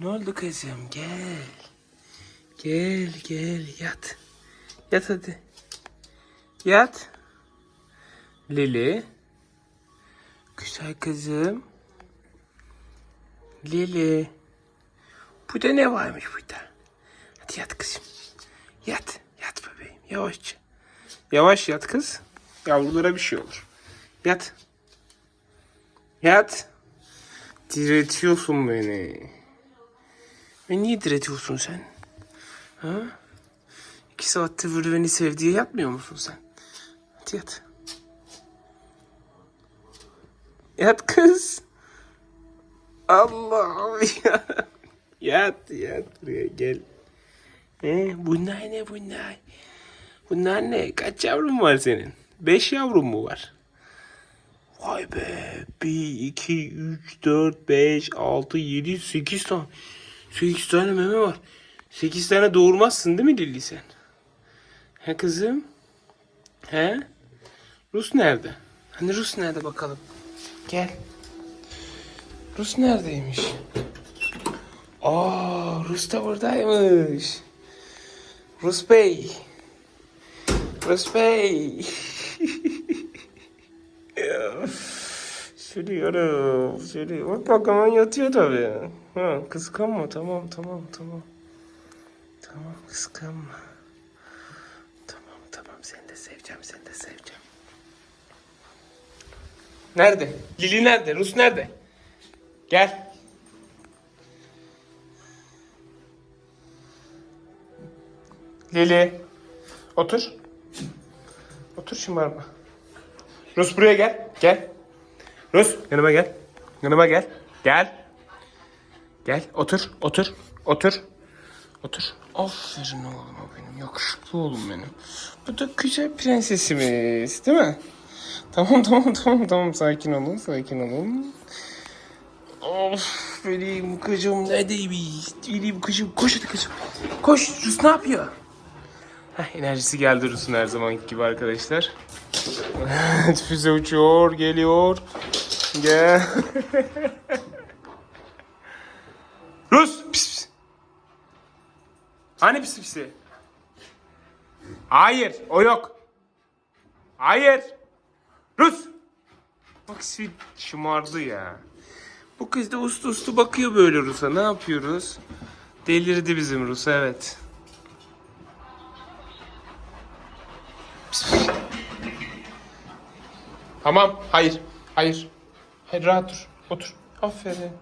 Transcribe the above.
Ne oldu kızım? Gel. Gel gel yat. Yat hadi. Yat. Lili. Güzel kızım. Lili. Burada ne varmış burada? Hadi yat kızım. Yat. Yat bebeğim. Yavaşça. Yavaş yat kız. Yavrulara bir şey olur. Yat. Yat. Diretiyorsun beni. Beni niye diretiyorsun sen? Ha? İki saattir böyle beni sevdiği yatmıyor musun sen? Hadi yat. Yat kız. Allah ya. Yat yat buraya gel. He, bunlar ne bunlar? Bunlar ne? Kaç yavrun var senin? Beş yavrun mu var? Vay be. Bir, iki, üç, dört, beş, altı, yedi, sekiz tane. Sekiz tane meme var. Sekiz tane doğurmazsın değil mi Lili sen? He kızım? He? Rus nerede? Hani Rus nerede bakalım? Gel. Rus neredeymiş? Aa, Rus da buradaymış. Rus Bey. Rus Bey. Ya, Sürüyorum, sürüyorum. Bak hemen yatıyor tabii. Ha, kıskanma, tamam, tamam, tamam. Tamam, kıskanma. Tamam, tamam, seni de seveceğim, seni de seveceğim. Nerede? Lili nerede? Rus nerede? Gel. Lili. Otur. Otur şımarma. Rus buraya gel. Gel. Rus yanıma gel. Yanıma gel. Gel. Gel. Otur. Otur. Otur. Otur. Aferin oğluma benim. Yakışıklı oğlum benim. Bu da güzel prensesimiz. Değil mi? Tamam tamam tamam tamam. Sakin olun. Sakin olun. Of benim kızım neredeymiş? Benim kızım koş hadi kızım. Koş Rus ne yapıyor? Enerjisi geldi Rus'un her zamanki gibi arkadaşlar. Füze uçuyor, geliyor. Gel. Rus! Pis pis. Hani pis pisi? Hayır, o yok. Hayır. Rus! Bak şımardı ya. Bu kız da uslu uslu bakıyor böyle Rus'a. Ne yapıyoruz? Delirdi bizim Rus, evet. Tamam. Hayır. Hayır. Hayır rahat dur. Otur. Aferin.